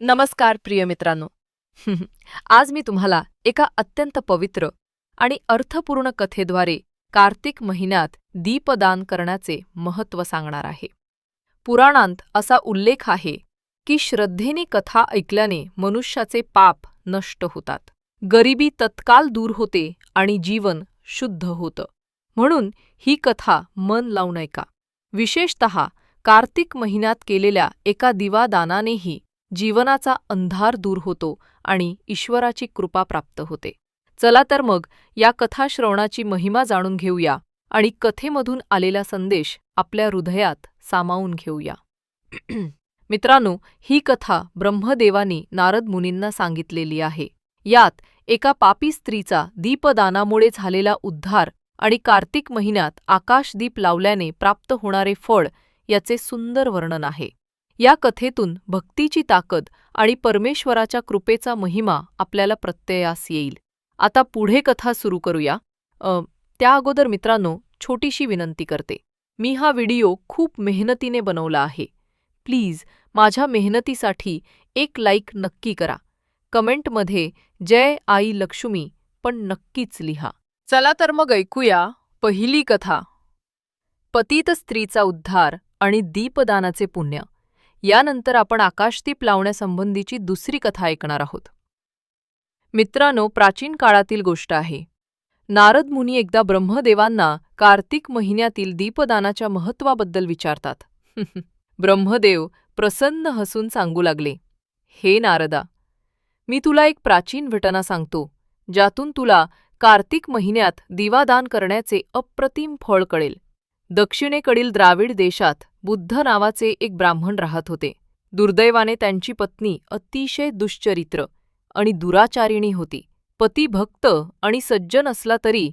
नमस्कार प्रिय मित्रांनो. आज मी तुम्हाला एका अत्यंत पवित्र आणि अर्थपूर्ण कथेद्वारे कार्तिक महिन्यात दीपदान करण्याचे महत्त्व सांगणार आहे. पुराणांत असा उल्लेख आहे की श्रद्धेने कथा ऐकल्याने मनुष्याचे पाप नष्ट होतात. गरिबी तत्काल दूर होते आणि जीवन शुद्ध होतं. म्हणून ही कथा मन लावून ऐका विशेषत कार्तिक महिन्यात केलेल्या एका दिवादानानेही जीवनाचा अंधार दूर होतो आणि ईश्वराची कृपा प्राप्त होते. चला तर मग या कथा श्रवणाची महिमा जाणून घेऊया आणि कथेमधून आलेला संदेश आपल्या हृदयात सामावून घेऊया. मित्रांनो ही कथा ब्रह्मदेवानी नारद मुनींना सांगितलेली आहे. यात एका पापी स्त्रीचा दीपदानामुळे झालेला उद्धार आणि कार्तिक महिन्यात आकाशदीप लावल्याने प्राप्त होणारे फळ याचे सुंदर वर्णन आहे. या कथेतून भक्तीची ताकद आणि परमेश्वराच्या कृपेचा महिमा आपल्याला प्रत्ययास येईल. आता पुढे कथा सुरू करूया. त्या अगोदर मित्रांनो छोटीशी विनंती करते. मी हा व्हिडिओ खूप मेहनतीने बनवला आहे. प्लीज माझ्या मेहनतीसाठी एक लाईक नक्की करा. कमेंटमध्ये जय आई लक्ष्मी पण नक्कीच लिहा. चला तर मग ऐकूया पहिली कथा. पतित स्त्रीचा उद्धार आणि दीपदानाचे पुण्य. यानंतर आपण आकाशदीप लावण्यासंबंधीची दुसरी कथा ऐकणार आहोत. मित्रांनो प्राचीन काळातील गोष्ट आहे. नारद मुनी एकदा ब्रह्मदेवांना कार्तिक महिन्यातील दीपदानाच्या महत्वाबद्दल विचारतात. ब्रह्मदेव प्रसन्न हसून सांगू लागले हे नारदा मी तुला एक प्राचीन घटना सांगतो ज्यातून तुला कार्तिक महिन्यात दिवादान करण्याचे अप्रतिम फळ कळेल. दक्षिणेकडील द्राविड देशात बुद्ध नावाचे एक ब्राह्मण राहत होते. दुर्दैवाने त्यांची पत्नी अतिशय दुश्चरित्र आणि दुराचारिणी होती. पती भक्त आणि सज्जन असला तरी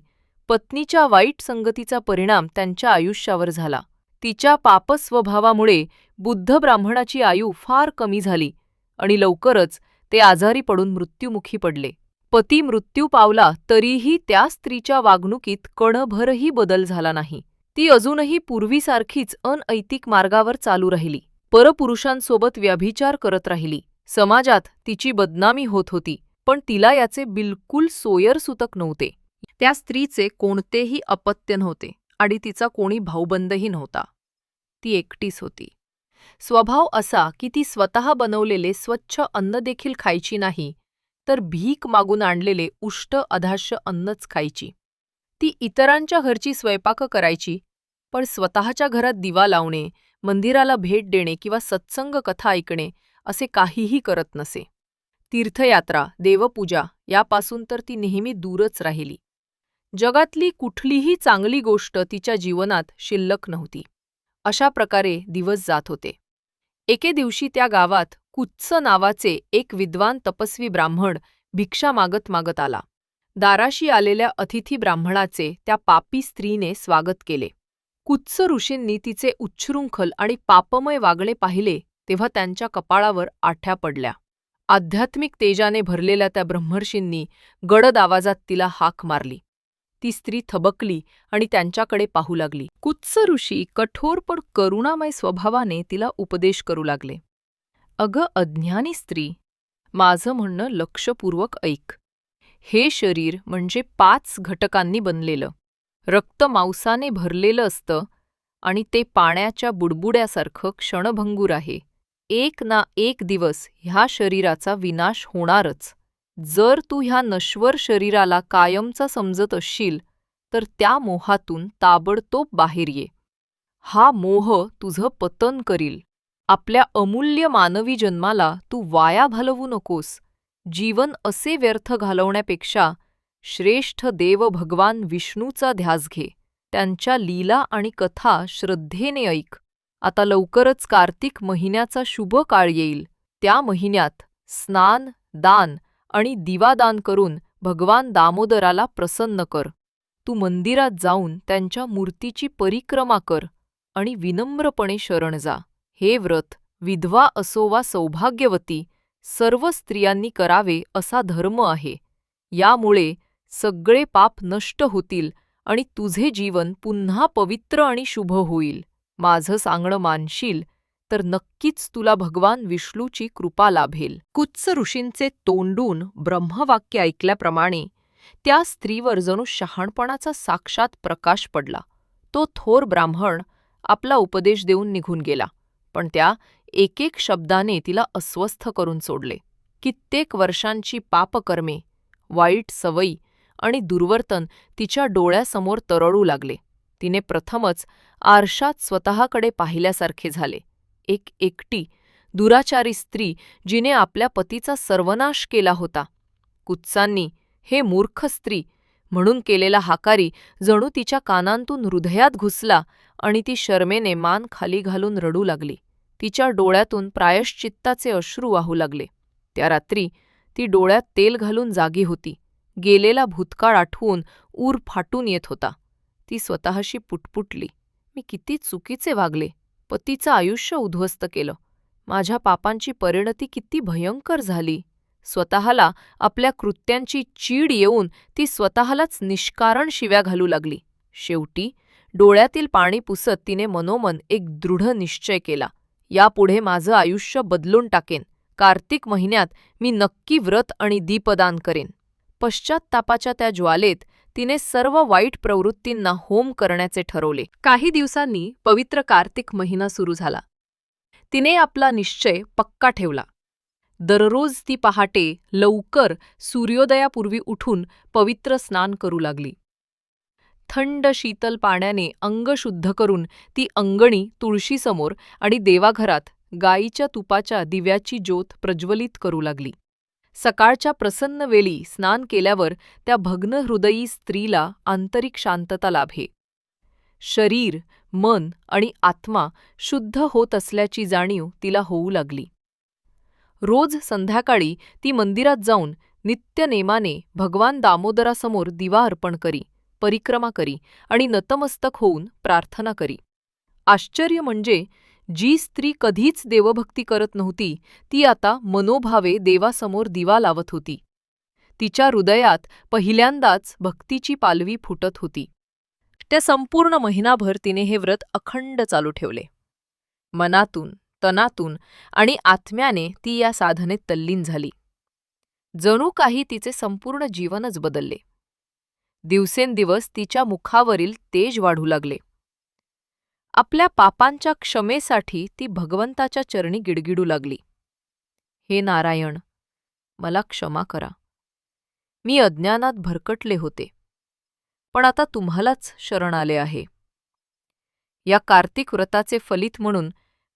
पत्नीच्या वाईट संगतीचा परिणाम त्यांच्या आयुष्यावर झाला. तिच्या पापस्वभावामुळे बुद्ध ब्राह्मणाची आयु फार कमी झाली आणि लवकरच ते आजारी पडून मृत्युमुखी पडले. पती मृत्यू पावला तरीही त्या स्त्रीच्या वागणुकीत कणभरही बदल झाला नाही. ती अजूनही पूर्वीसारखीच अनैतिक मार्गावर चालू राहिली. परपुरुषांसोबत व्यभिचार करत राहिली. समाजात तिची बदनामी होत होती पण तिला याचे बिलकुल सोयरसुतक नव्हते. त्या स्त्रीचे कोणतेही अपत्य नव्हते आणि तिचा कोणी भाऊबंदही नव्हता. ती एकटीच होती. स्वभाव असा की ती स्वतः बनवलेले स्वच्छ अन्न देखील खायची नाही तर भीक मागून आणलेले उष्ट अधाश्य अन्नच खायची. ती इतरांच्या घरची स्वयंपाक करायची पण स्वतःच्या घरात दिवा लावणे मंदिराला भेट देणे किंवा सत्संग कथा ऐकणे असे काहीही करत नसे. तीर्थयात्रा देवपूजा यापासून तर ती नेहमी दूरच राहिली. जगातली कुठलीही चांगली गोष्ट तिच्या जीवनात शिल्लक नव्हती. अशा प्रकारे दिवस जात होते. एके दिवशी त्या गावात कुत्स नावाचे एक विद्वान तपस्वी ब्राह्मण भिक्षा मागत मागत आला. दाराशी आलेल्या अतिथी ब्राह्मणाचे त्या पापी स्त्रीने स्वागत केले. कुत्स ऋषींनी तिचे उच्छृंखल आणि पापमय वागणे पाहिले तेव्हा त्यांच्या कपाळावर आठ्या पडल्या. आध्यात्मिक तेजाने भरलेल्या त्या ब्रह्मर्षींनी गडद आवाजात तिला हाक मारली. ती स्त्री थबकली आणि त्यांच्याकडे पाहू लागली. कुत्स ऋषी कठोर पण करुणामय स्वभावाने तिला उपदेश करू लागले. अगं अज्ञानी स्त्री माझं म्हणणं लक्षपूर्वक ऐक. हे शरीर म्हणजे पाच घटकांनी बनलेलं. रक्त मांसाने भरलेलं असतं आणि ते पाण्याच्या बुडबुड्यासारखं क्षणभंगूर आहे. एक ना एक दिवस ह्या शरीराचा विनाश होणारच. जर तू ह्या नश्वर शरीराला कायमचा समजत असशील तर त्या मोहातून ताबडतोब बाहेर ये. हा मोह तुझं पतन करील. आपल्या अमूल्य मानवी जन्माला तू वाया घालवू नकोस. जीवन असे व्यर्थ घालवण्यापेक्षा श्रेष्ठ देव भगवान विष्णूचा ध्यास घे. त्यांच्या लीला आणि कथा श्रद्धेने ऐक. आता लवकरच कार्तिक महिन्याचा शुभ काळ येईल. त्या महिन्यात स्नान दान आणि दिवादान करून भगवान दामोदराला प्रसन्न कर. तू मंदिरात जाऊन त्यांच्या मूर्तीची परिक्रमा कर आणि विनम्रपणे शरण जा. हे व्रत विधवा असो वा सौभाग्यवती सर्व स्त्रियांनी करावे असा धर्म आहे. यामुळे सगळे पाप नष्ट होतील आणि तुझे जीवन पुन्हा पवित्र आणि शुभ होईल. माझं सांगणं मानशील तर नक्कीच तुला भगवान विष्णूची कृपा लाभेल. कुत्स ऋषींचे तोंडून ब्रह्मवाक्य ऐकल्याप्रमाणे त्या स्त्रीवर जणू शहाणपणाचा साक्षात प्रकाश पडला. तो थोर ब्राह्मण आपला उपदेश देऊन निघून गेला पण त्या एकेक शब्दाने तिला अस्वस्थ करून सोडले. कित्येक वर्षांची पापकर्मे वाईट सवयी आणि दुर्वर्तन तिच्या डोळ्यासमोर तरळू लागले. तिने प्रथमच आरशात स्वतःकडे पाहिल्यासारखे झाले. एक एकटी दुराचारी स्त्री जिने आपल्या पतीचा सर्वनाश केला होता. कुत्सांनी हे मूर्ख स्त्री म्हणून केलेला हाकारी जणू तिच्या कानांतून हृदयात घुसला आणि ती शर्मेने मान खाली घालून रडू लागली. तिच्या डोळ्यातून प्रायश्चित्ताचे अश्रू वाहू लागले. त्या रात्री ती डोळ्यात तेल घालून जागी होती. गेलेला भूतकाळ आठवून ऊर फाटून येत होता. ती स्वतःशी पुटपुटली. मी किती चुकीचे वागले. पतीचं आयुष्य उद्ध्वस्त केलं. माझ्या पापांची परिणती किती भयंकर झाली. स्वतःला आपल्या कृत्यांची चीड येऊन ती स्वतःलाच निष्कारण शिव्या घालू लागली. शेवटी डोळ्यातील पाणी पुसत तिने मनोमन एक दृढ निश्चय केला. यापुढे माझं आयुष्य बदलून टाकेन. कार्तिक महिन्यात मी नक्की व्रत आणि दीपदान करेन. पश्चात्तापाच्या त्या ज्वालेत तिने सर्व वाईट प्रवृत्तींना होम करण्याचे ठरवले. काही दिवसांनी पवित्र कार्तिक महिना सुरू झाला. तिने आपला निश्चय पक्का ठेवला. दररोज ती पहाटे लवकर सूर्योदयापूर्वी उठून पवित्र स्नान करू लागली. थंड शीतल पाण्याने अंग शुद्ध करून ती अंगणी तुळशीसमोर आणि देवाघरात गाईच्या तुपाच्या दिव्याची ज्योत प्रज्वलित करू लागली. सकाळच्या प्रसन्न वेळी स्नान केल्यावर त्या भग्नहृदयी स्त्रीला आंतरिक शांतता लाभे. शरीर मन आणि आत्मा शुद्ध होत असल्याची जाणीव तिला होऊ लागली. रोज संध्याकाळी ती मंदिरात जाऊन नित्यनेमाने भगवान दामोदरासमोर दिवा अर्पण करी. परिक्रमा करी आणि नतमस्तक होऊन प्रार्थना करी. आश्चर्य म्हणजे जी स्त्री कधीच देवभक्ती करत नव्हती ती आता मनोभावे देवासमोर दिवा लावत होती. तिच्या हृदयात पहिल्यांदाच भक्तीची पालवी फुटत होती. त्या संपूर्ण महिनाभर तिने हे व्रत अखंड चालू ठेवले. मनातून तनातून आणि आत्म्याने ती या साधनेत तल्लीन झाली. जणू काही तिचे संपूर्ण जीवनच बदलले. दिवसेंदिवस तिच्या मुखावरील तेज वाढू लागले. आपल्या पापांच्या क्षमेसाठी ती भगवंताच्या चरणी गिडगिडू लागली. हे नारायण मला क्षमा करा. मी अज्ञानात भरकटले होते. पण आता तुम्हालाच शरण आले आहे. या कार्तिक व्रताचे फलित म्हणून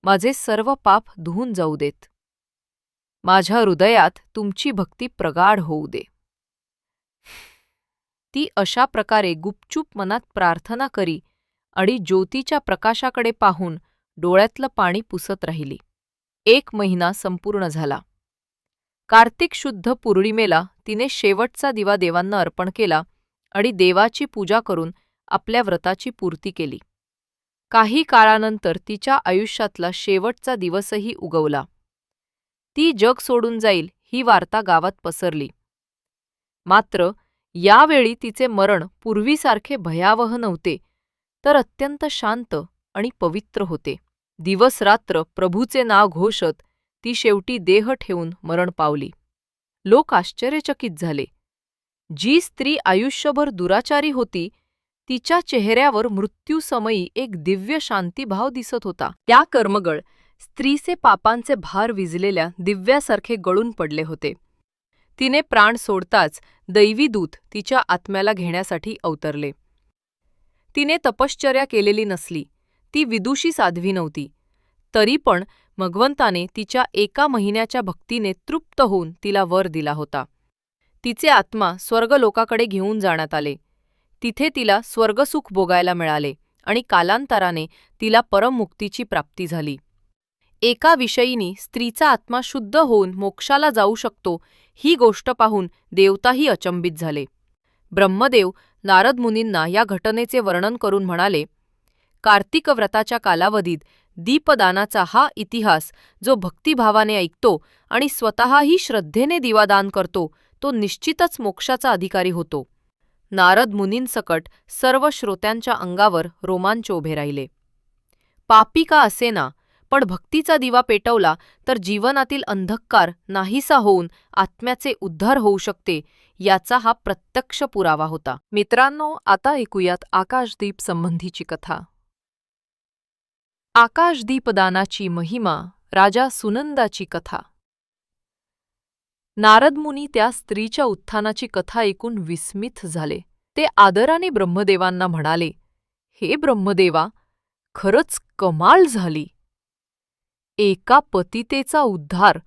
माझे सर्व पाप धुवून जाऊ देत. माझ्या हृदयात तुमची भक्ती प्रगाढ होऊ दे. ती अशा प्रकारे गुपचूप मनात प्रार्थना करी आणि ज्योतीच्या प्रकाशाकडे पाहून डोळ्यातलं पाणी पुसत राहिली. एक महिना संपूर्ण झाला. कार्तिक शुद्ध पौर्णिमेला तिने शेवटचा दिवा देवांना अर्पण केला आणि देवाची पूजा करून आपल्या व्रताची पूर्ती केली. काही काळानंतर तिच्या आयुष्यातला शेवटचा दिवसही उगवला. ती जग सोडून जाईल ही वार्ता गावात पसरली. मात्र यावेळी तिचे मरण पूर्वीसारखे भयावह नव्हते तर अत्यंत शांत आणि पवित्र होते. दिवसरात्र प्रभूचे नाव घोषत ती शेवटी देह ठेवून मरण पावली. लोक आश्चर्यचकित झाले. जी स्त्री आयुष्यभर दुराचारी होती तिच्या चेहऱ्यावर मृत्यूसमयी एक दिव्य शांतीभाव दिसत होता. त्या कर्मगळ स्त्रीचे पापांचे भार विजलेल्या दिव्यासारखे गळून पडले होते. तिने प्राण सोडताच दैवी दूत तिच्या आत्म्याला घेण्यासाठी अवतरले. तिने तपश्चर्या केलेली नसली ती विदुषी साध्वी नव्हती. तरी पण भगवंताने तिच्या एका महिन्याच्या भक्तीने तृप्त होऊन तिला वर दिला होता. तिचे आत्मा स्वर्गलोकाकडे घेऊन जाण्यात आले. तिथे तिला स्वर्गसुख भोगायला मिळाले आणि कालांतराने तिला परममुक्तीची प्राप्ती झाली. एका विषयीनी स्त्रीचा आत्मा शुद्ध होऊन मोक्षाला जाऊ शकतो ही गोष्ट पाहून देवताही अचंबित झाले. ब्रह्मदेव नारद मुनींना या घटनेचे वर्णन करून म्हणाले कार्तिक व्रताच्या कालावधीत दीपदानाचा हा इतिहास जो भक्तिभावाने ऐकतो आणि स्वतःही श्रद्धेने दिवादान करतो तो निश्चितच मोक्षाचा अधिकारी होतो. नारद मुनींसकट सर्व श्रोत्यांच्या अंगावर रोमांच उभे राहिले. पापी का असेना पण भक्तीचा दिवा पेटवला तर जीवनातील अंधकार नाहीसा होऊन आत्म्याचे उद्धार होऊ शकते याचा हा प्रत्यक्ष पुरावा होता. मित्रांनो आता ऐकूयात आकाशदीप संबंधीची कथा. आकाशदीपदानाची महिमा राजा सुनंदाची कथा. नारदमुनी त्या स्त्रीच्या उत्थानाची कथा ऐकून विस्मित झाले. ते आदराने ब्रह्मदेवांना म्हणाले हे ब्रह्मदेवा खरंच कमाल झाली. एका पतितेचा उद्धार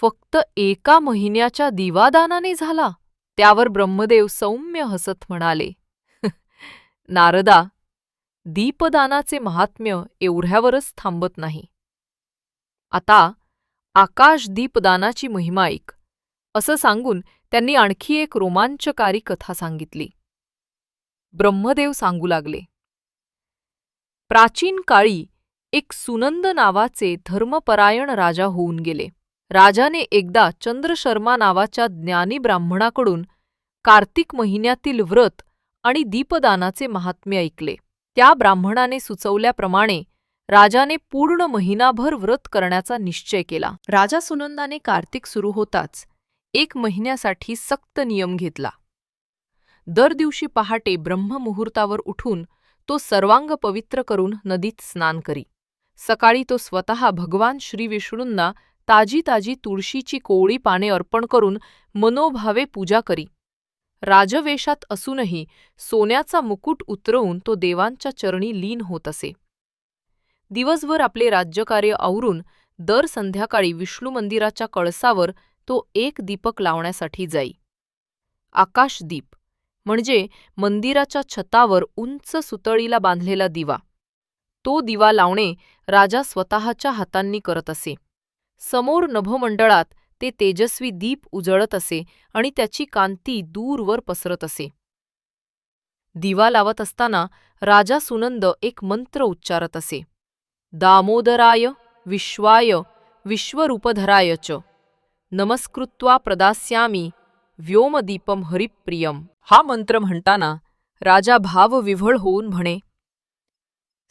फक्त एका महिन्याच्या दिवादानाने झाला त्यावर ब्रह्मदेव सौम्य हसत म्हणाले. नारदा दीपदानाचे महात्म्य एवढ्यावरच थांबत नाही. आता आकाश दीपदानाची महिमा ऐक असं सांगून त्यांनी आणखी एक रोमांचकारी कथा सांगितली. ब्रह्मदेव सांगू लागले. प्राचीन काळी एक सुनंद नावाचे धर्मपरायण राजा होऊन गेले. राजाने एकदा चंद्रशर्मा नावाच्या ज्ञानी ब्राह्मणाकडून कार्तिक महिन्यातील व्रत आणि दीपदानाचे महात्म्य ऐकले. त्या ब्राह्मणाने सुचवल्याप्रमाणे राजाने पूर्ण महिनाभर व्रत करण्याचा निश्चय केला. राजा सुनंदाने कार्तिक सुरू होताच एक महिन्यासाठी सक्त नियम घेतला. दर दिवशी पहाटे ब्रह्ममुहूर्तावर उठून तो सर्वांग पवित्र करून नदीत स्नान करी. सकाळी तो स्वतः भगवान श्री विष्णूंना ताजी ताजी तुळशीची कोवळी पाने अर्पण करून मनोभावे पूजा करी. राजवेशात असूनही सोन्याचा मुकुट उतरवून तो देवांच्या चरणी लीन होत असे. दिवसभर आपले राज्यकार्य आवरून दर संध्याकाळी विष्णू मंदिराच्या कळसावर तो एक दीपक लावण्यासाठी जाई. आकाशदीप म्हणजे मंदिराच्या छतावर उंच सुतळीला बांधलेला दिवा. तो दिवा लावणे राजा स्वतःच्या हातांनी करत असे. समोर नभोमंडळात ते तेजस्वी दीप उजळत असे आणि त्याची कांती दूरवर पसरत असे. दिवा लावत असताना राजा सुनंद एक मंत्र उच्चारत असे. दामोदराय विश्वाय विश्वरूपधराय च. नमस्कृत्वा प्रदास्यामी व्योमदीपम हरिप्रियम. हा मंत्र म्हणताना राजा भावविव्हळ होऊन म्हणे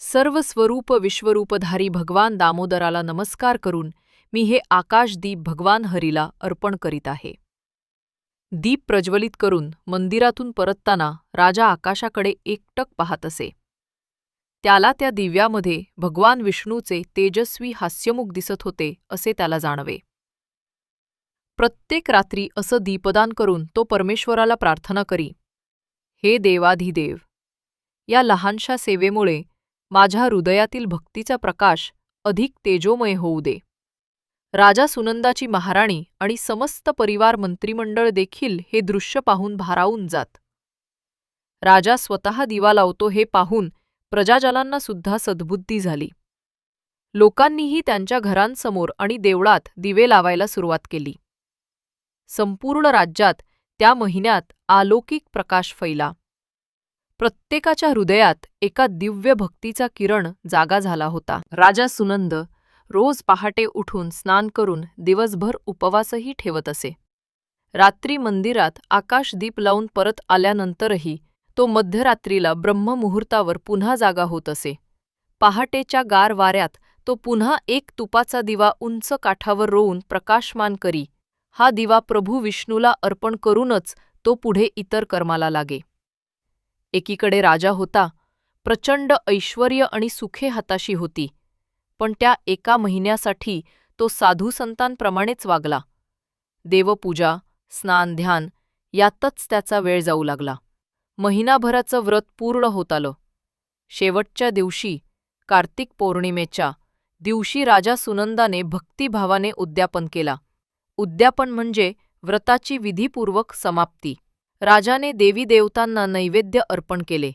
सर्व स्वरूप विश्वरूपधारी भगवान दामोदराला नमस्कार करून मी हे आकाशदीप भगवान हरीला अर्पण करीत आहे. दीप प्रज्वलित करून मंदिरातून परतताना राजा आकाशाकडे एकटक पाहत असे. त्याला त्या दिव्यामध्ये भगवान विष्णूचे तेजस्वी हास्यमुख दिसत होते असे त्याला जाणवे. प्रत्येक रात्री असं दीपदान करून तो परमेश्वराला प्रार्थना करी. हे देवाधिदेव या लहानशा सेवेमुळे माझ्या हृदयातील भक्तीचा प्रकाश अधिक तेजोमय होऊ दे. राजा सुनंदाची महाराणी आणि समस्त परिवार मंत्रिमंडळ देखील हे दृश्य पाहून भारावून जात. राजा स्वतः दिवा लावतो हे पाहून प्रजाजलांना सुद्धा सद्बुद्धी झाली. लोकांनीही त्यांच्या घरांसमोर आणि देवळात दिवे लावायला सुरुवात केली. संपूर्ण राज्यात त्या महिन्यात अलौकिक प्रकाश फैला. प्रत्येकाच्या हृदयात एका दिव्य भक्तीचा किरण जागा झाला होता. राजा सुनंद रोज पहाटे उठून स्नान करून दिवसभर उपवासही ठेवत असे. रात्री मंदिरात आकाशदीप लावून परत आल्यानंतरही तो मध्यरात्रीला ब्रह्ममुहूर्तावर पुन्हा जागा होत असे. पहाटेच्या गार वाऱ्यात तो पुन्हा एक तुपाचा दिवा उंच काठावर रोवून प्रकाशमान करी. हा दिवा प्रभू विष्णूला अर्पण करूनच तो पुढे इतर कर्माला लागे. एकीकडे राजा होता प्रचंड ऐश्वर्य आणि सुखे हाताशी होती. पण त्या एका महिन्यासाठी तो साधू संतांप्रमाणेच वागला. देवपूजा स्नान ध्यान यातच त्याचा वेळ जाऊ लागला. महिनाभराचं व्रत पूर्ण होत आलं. शेवटच्या दिवशी कार्तिक पौर्णिमेच्या दिवशी राजा सुनंदाने भक्तिभावाने उद्यापन केला. उद्यापन म्हणजे व्रताची विधीपूर्वक समाप्ती. राजाने देवी देवतांना नैवेद्य अर्पण केले.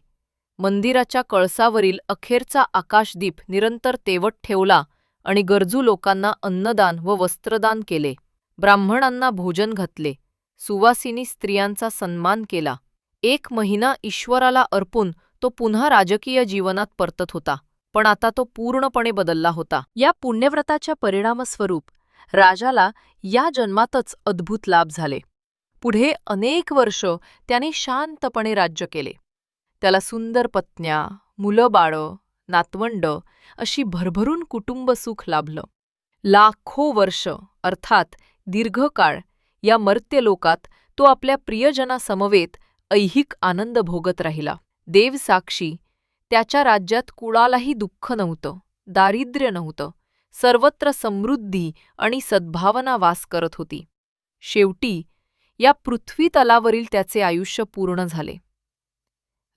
मंदिराच्या कळसावरील अखेरचा आकाशदीप निरंतर तेवत ठेवला आणि गरजू लोकांना अन्नदान व वस्त्रदान केले. ब्राह्मणांना भोजन घातले. सुवासिनी स्त्रियांचा सन्मान केला. एक महिना ईश्वराला अर्पून तो पुन्हा राजकीय जीवनात परतत होता पण आता तो पूर्णपणे बदलला होता. या पुण्यव्रताच्या परिणामस्वरूप राजाला या जन्मातच अद्भुत लाभ झाले. पुढे अनेक वर्ष त्याने शांतपणे राज्य केले. त्याला सुंदर पत्न्या मुलं बाळं नातवंड अशी भरभरून कुटुंबसुख लाभलं. लाखो वर्ष अर्थात दीर्घकाळ या मर्त्यलोकात तो आपल्या प्रियजनासमवेत ऐहिक आनंद भोगत राहिला. देवसाक्षी त्याच्या राज्यात कुळालाही दुःख नव्हतं दारिद्र्य नव्हतं सर्वत्र समृद्धी आणि सद्भावना वास करत होती. शेवटी या पृथ्वीतलावरील त्याचे आयुष्य पूर्ण झाले.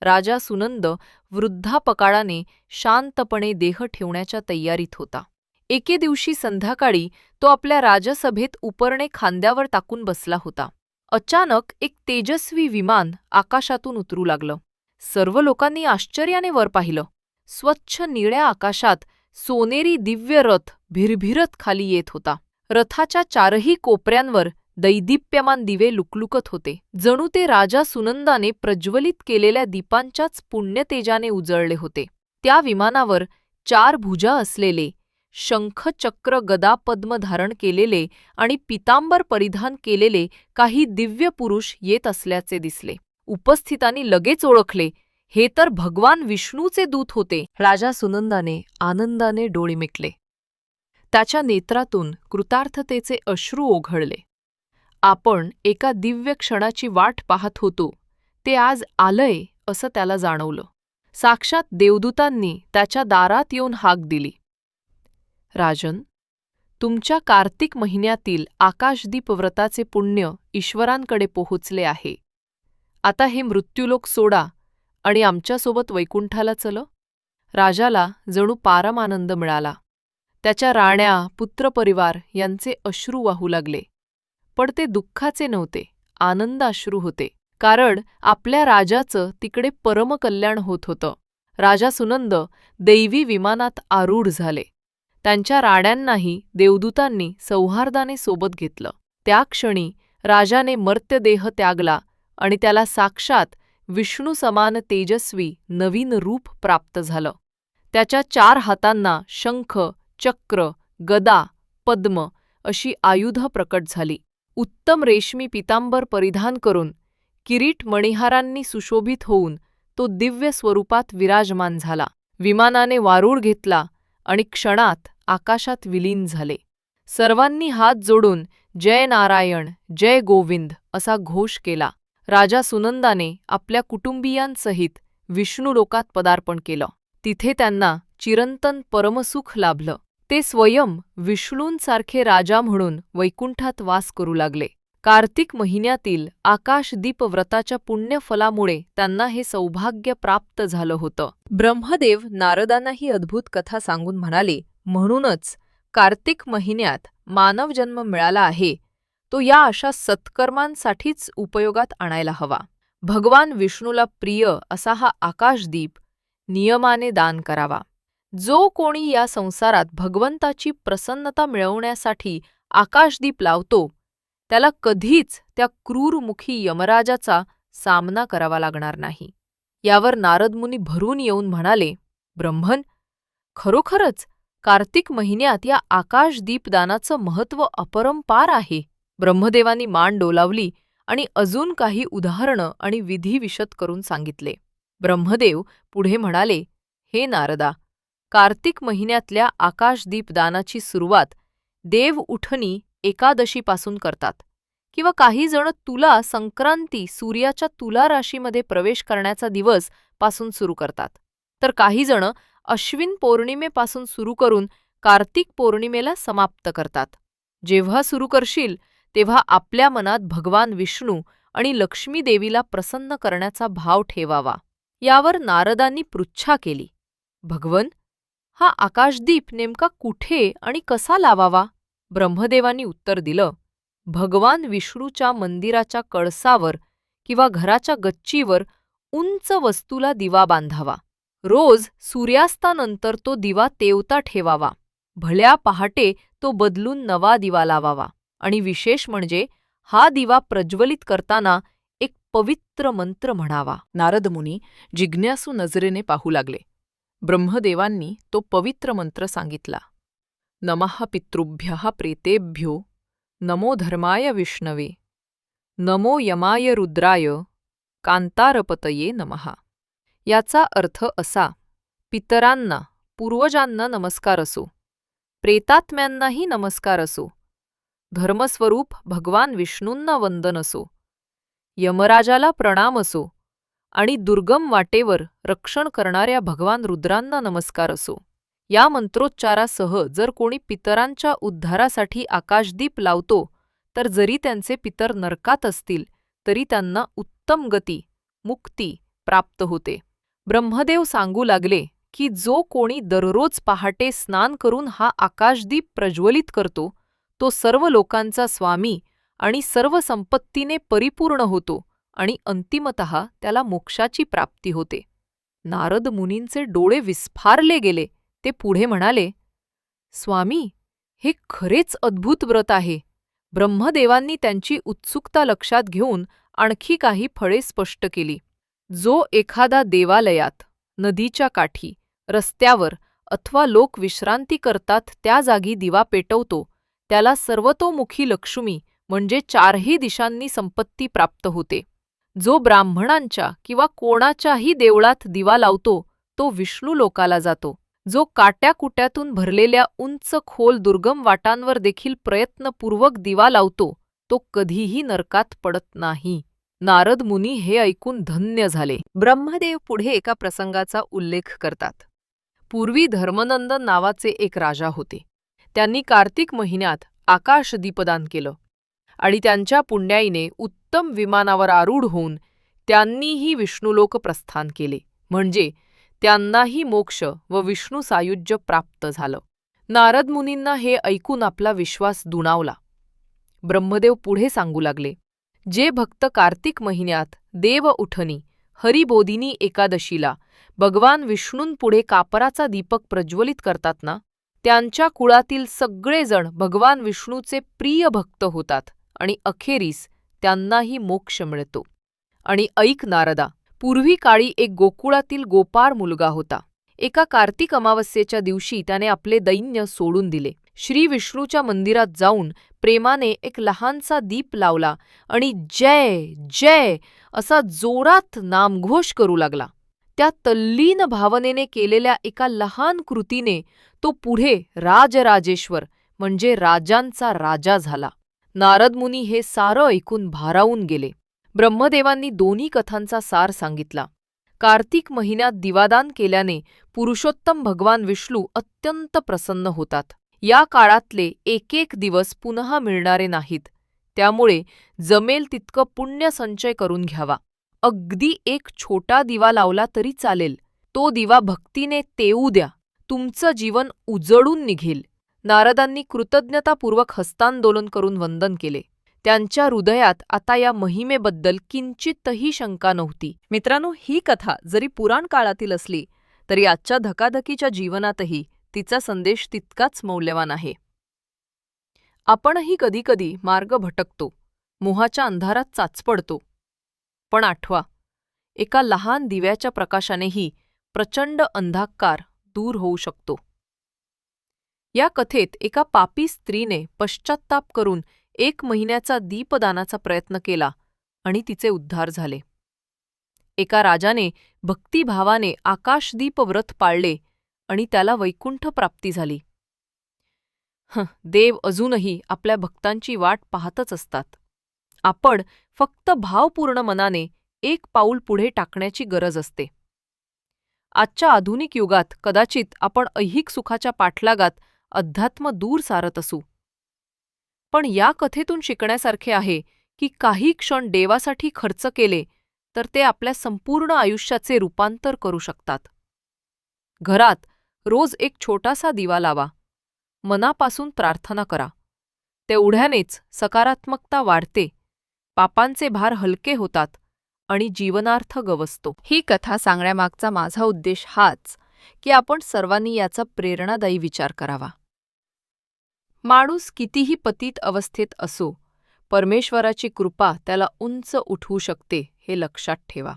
राजा सुनंद वृद्धापकाळाने शांतपणे देह ठेवण्याच्या तयारीत होता. एके दिवशी संध्याकाळी तो आपल्या राजसभेत उपरणे खांद्यावर टाकून बसला होता. अचानक एक तेजस्वी विमान आकाशातून उतरू लागलं. सर्व लोकांनी आश्चर्याने वर पाहिलं. स्वच्छ निळ्या आकाशात सोनेरी दिव्य रथ भिरभिरत खाली येत होता. रथाच्या चारही कोपऱ्यांवर दैदिप्यमान दिवे लुकलुकत होते. जणू ते राजा सुनंदाने प्रज्वलित केलेल्या दीपांच्याच पुण्यतेजाने उजळले होते. त्या विमानावर चार भुजा असलेले शंखचक्र गदापद्म धारण केलेले आणि पितांबर परिधान केलेले काही दिव्य पुरुष येत असल्याचे दिसले. उपस्थितांनी लगेच ओळखले हे तर भगवान विष्णूचे दूत होते. राजा सुनंदाने आनंदाने डोळे मिटले. त्याच्या नेत्रातून कृतार्थतेचे अश्रू ओघळले. आपण एका दिव्य क्षणाची वाट पाहत होतो. ते आज आलंय असं त्याला जाणवलं. साक्षात देवदूतांनी त्याच्या दारात येऊन हाक दिली. राजन तुमच्या कार्तिक महिन्यातील आकाशदीप व्रताचे पुण्य ईश्वरांकडे पोहोचले आहे. आता हे मृत्यूलोक सोडा आणि आमच्यासोबत वैकुंठाला चल. राजाला जणू पारमानंद मिळाला. त्याच्या राण्या पुत्रपरिवार यांचे अश्रू वाहू लागले. पण ते दुःखाचे नव्हते आनंदाश्रू होते. कारण आपल्या राजाचं तिकडे परमकल्याण होत होतं. राजा सुनंद दैवी विमानात आरूढ झाले. त्यांच्या राण्यांनाही देवदूतांनी सौहार्दाने सोबत घेतलं. त्या क्षणी राजाने मर्त्यदेह त्यागला आणि त्याला साक्षात विष्णू समान तेजस्वी नवीन रूप प्राप्त झालं. त्याच्या चार हातांना शंख चक्र गदा पद्म अशी आयुध प्रकट झाली. उत्तम रेशमी पितांबर परिधान करून किरीट मणिहारांनी सुशोभित होऊन तो दिव्य स्वरूपात विराजमान झाला. विमानाने वारूळ घेतला आणि क्षणात आकाशात विलीन झाले. सर्वांनी हात जोडून जय नारायण जय गोविंद असा घोष केला. राजा सुनंदाने आपल्या कुटुंबियांसहित विष्णुलोकात पदार्पण केलं. तिथे त्यांना चिरंतन परमसुख लाभलं. ते स्वयं विष्णूंसारखे राजा म्हणून वैकुंठात वास करू लागले. कार्तिक महिन्यातील आकाशदीप व्रताच्या पुण्यफलामुळे त्यांना हे सौभाग्य प्राप्त झालं होतं. ब्रह्मदेव नारदांना ही अद्भुत कथा सांगून म्हणाले म्हणूनच कार्तिक महिन्यात मानव जन्म मिळाला आहे. तो या अशा सत्कर्मांसाठीच उपयोगात आणायला हवा. भगवान विष्णूला प्रिय असा हा आकाशदीप नियमाने दान करावा. जो कोणी या संसारात भगवंताची प्रसन्नता मिळवण्यासाठी आकाशदीप लावतो त्याला कधीच त्या क्रूरमुखी यमराजाचा सामना करावा लागणार नाही. यावर नारदमुनी भरून येऊन म्हणाले ब्रह्मन खरोखरच कार्तिक महिन्यात या आकाशदीपदानाचं महत्त्व अपरंपार आहे. ब्रह्मदेवानी मान डोलावली आणि अजून काही उदाहरणं आणि विधी विशद करून सांगितले. ब्रह्मदेव पुढे म्हणाले हे नारदा कार्तिक महिन्यातल्या आकाशदीपदानाची सुरुवात देव उठणी एकादशीपासून करतात किंवा काही जण तुला संक्रांती सूर्याच्या तुला राशीमध्ये प्रवेश करण्याचा दिवसपासून सुरू करतात. तर काही जण अश्विन पौर्णिमेपासून सुरू करून कार्तिक पौर्णिमेला समाप्त करतात. जेव्हा सुरू करशील तेव्हा आपल्या मनात भगवान विष्णू आणि लक्ष्मी देवीला प्रसन्न करण्याचा भाव ठेवावा. यावर नारदांनी पृच्छा केली. भगवन हा आकाशदीप नेमका कुठे आणि कसा लावावा? ब्रह्मदेवांनी उत्तर दिलं भगवान विष्णूच्या मंदिराच्या कळसावर किंवा घराच्या गच्चीवर उंच वस्तूला दिवा बांधावा. रोज सूर्यास्तानंतर तो दिवा तेवता ठेवावा. भल्या पहाटे तो बदलून नवा दिवा लावावा. आणि विशेष म्हणजे हा दिवा प्रज्वलित करताना एक पवित्र मंत्र म्हणावा. नारदमुनी जिज्ञासू नजरेने पाहू लागले. ब्रह्मदेवांनी तो पवित्र मंत्र सांगितला. नमः पितृभ्यः प्रेतेभ्यो नमो धर्माय विष्णवे नमो यमाय रुद्राय कांतारपतये नमः. याचा अर्थ असा पितरांना पूर्वजांना नमस्कार असो प्रेतात्म्यांनाही नमस्कार असो धर्मस्वरूप भगवान विष्णूंना वंदन असो यमराजाला प्रणाम असो आणि दुर्गम वाटेवर रक्षण करणाऱ्या भगवान रुद्रांना नमस्कार असो. या मंत्रोच्चारासह जर कोणी पितरांच्या उद्धारासाठी आकाशदीप लावतो तर जरी त्यांचे पितर नरकात असतील तरी त्यांना उत्तम गती मुक्ती प्राप्त होते. ब्रह्मदेव सांगू लागले की जो कोणी दररोज पहाटे स्नान करून हा आकाशदीप प्रज्वलित करतो तो सर्व लोकांचा स्वामी आणि सर्व संपत्तीने परिपूर्ण होतो. आणि अंतिमत त्याला मोक्षाची प्राप्ती होते. नारद मुनींचे डोळे विस्फारले गेले. ते पुढे म्हणाले स्वामी हे खरेच अद्भुत व्रत आहे. ब्रह्मदेवांनी त्यांची उत्सुकता लक्षात घेऊन आणखी काही फळे स्पष्ट केली. जो एखादा देवालयात नदीच्या काठी रस्त्यावर अथवा लोक विश्रांती करतात त्या जागी दिवा पेटवतो त्याला सर्वतोमुखी लक्ष्मी म्हणजे चारही दिशांनी संपत्ती प्राप्त होते. जो ब्राह्मणांच्या किंवा कोणाच्याही देवळात दिवा लावतो तो विष्णू लोकाला जातो. जो काट्याकुट्यातून भरलेल्या उंच खोल दुर्गम वाटांवर देखील प्रयत्नपूर्वक दिवा लावतो तो कधीही नरकात पडत नाही. नारद मुनी हे ऐकून धन्य झाले. ब्रह्मदेव पुढे एका प्रसंगाचा उल्लेख करतात. पूर्वी धर्मनंदन नावाचे एक राजा होते. त्यांनी कार्तिक महिन्यात आकाशदीपदान केलं. आणि त्यांच्या पुण्याईने उत्तम विमानावर आरूढ होऊन त्यांनीही विष्णुलोक प्रस्थान केले. म्हणजे त्यांनाही मोक्ष व विष्णू सायुज्य प्राप्त झालं. नारद मुनींना हे ऐकून आपला विश्वास दुणावला. ब्रह्मदेव पुढे सांगू लागले जे भक्त कार्तिक महिन्यात देव उठनी हरिबोधिनी एकादशीला भगवान विष्णूंपुढे कापराचा दीपक प्रज्वलित करतात ना त्यांच्या कुळातील सगळेजण भगवान विष्णूचे प्रिय भक्त होतात आणि अखेरीस त्यांनाही मोक्ष मिळतो. आणि ऐक नारदा पूर्वी काळी एक गोकुळातील गोपाळ मुलगा होता. एका कार्तिक अमावस्येच्या दिवशी त्याने आपले दैन्य सोडून दिले. श्री विष्णूच्या मंदिरात जाऊन प्रेमाने एक लहानसा दीप लावला आणि जय जय असा जोरात नामघोष करू लागला. त्या तल्लीन भावनेने केलेल्या एका लहान कृतीने तो पुढे राजराजेश्वर म्हणजे राजांचा राजा झाला. नारद मुनी हे सारं ऐकून भारावून गेले. ब्रह्मदेवांनी दोन्ही कथांचा सार सांगितला. कार्तिक महिन्यात दिवादान केल्याने पुरुषोत्तम भगवान विष्णू अत्यंत प्रसन्न होतात. या काळातले एक एक दिवस पुन्हा मिळणारे नाहीत. त्यामुळे जमेल तितकं पुण्य संचय करून घ्यावा. अगदी एक छोटा दिवा लावला तरी चालेल. तो दिवा भक्तीने तेऊ द्या. तुमचं जीवन उजळून निघेल. नारदांनी कृतज्ञतापूर्वक हस्तांदोलन करून वंदन केले. त्यांच्या हृदयात आता या महिमेबद्दल किंचितही शंका नव्हती. मित्रांनो ही कथा जरी पुराण काळातील असली तरी आजच्या धकाधकीच्या जीवनातही तिचा संदेश तितकाच मौल्यवान आहे. आपणही कधीकधी मार्ग भटकतो मोहाच्या अंधारात चाचपडतो. पण आठवा एका लहान दिव्याच्या प्रकाशानेही प्रचंड अंधाकार दूर होऊ शकतो. या कथेत एका पापी स्त्रीने पश्चात्ताप करून एक महिन्याचा दीपदानाचा प्रयत्न केला आणि तिचे उद्धार झाले. एका राजाने भक्तिभावाने आकाशदीप व्रत पाळले आणि त्याला वैकुंठ प्राप्ती झाली. हं देव अजूनही आपल्या भक्तांची वाट पाहतच असतात. आपण फक्त भावपूर्ण मनाने एक पाऊल पुढे टाकण्याची गरज असते. आजच्या आधुनिक युगात कदाचित आपण ऐहिक सुखाच्या पाठलागात अध्यात्म दूर सारत असू. पण या कथेतून शिकण्यासारखे आहे की काही क्षण देवासाठी खर्च केले तर ते आपल्या संपूर्ण आयुष्याचे रूपांतर करू शकतात. घरात रोज एक छोटासा दिवा लावा. मनापासून प्रार्थना करा. तेवढ्यानेच सकारात्मकता वाढते. पापांचे भार हलके होतात आणि जीवनार्थ गवसतो. ही कथा सांगण्यामागचा माझा उद्देश हाच की आपण सर्वांनी याचा प्रेरणादायी विचार करावा. माणूस कितीही पतीत अवस्थेत असो परमेश्वराची कृपा त्याला उंच उठवू शकते हे लक्षात ठेवा.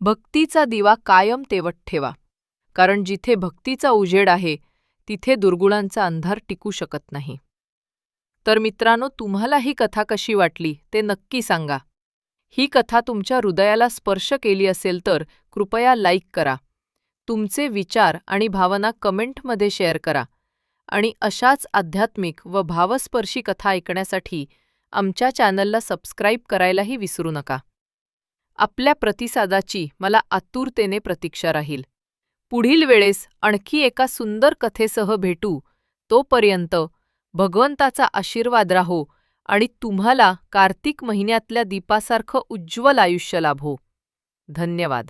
भक्तीचा दिवा कायम तेवत ठेवा कारण जिथे भक्तीचा उजेड आहे तिथे दुर्गुणांचा अंधार टिकू शकत नाही. तर मित्रांनो तुम्हाला ही कथा कशी वाटली ते नक्की सांगा. ही कथा तुमच्या हृदयाला स्पर्श केली असेल तर कृपया लाईक करा. तुमचे विचार आणि भावना कमेंटमध्ये शेअर करा. आणि अशाच आध्यात्मिक व भावस्पर्शी कथा ऐकण्यासाठी आमच्या चॅनलला सबस्क्राईब करायलाही विसरू नका. आपल्या प्रतिसादाची मला आतुरतेने प्रतीक्षा राहील. पुढील वेळेस आणखी एका सुंदर कथेसह भेटू. तोपर्यंत भगवंताचा आशीर्वाद राहो आणि तुम्हाला कार्तिक महिन्यातल्या दीपासारखं उज्ज्वल आयुष्य लाभो. धन्यवाद.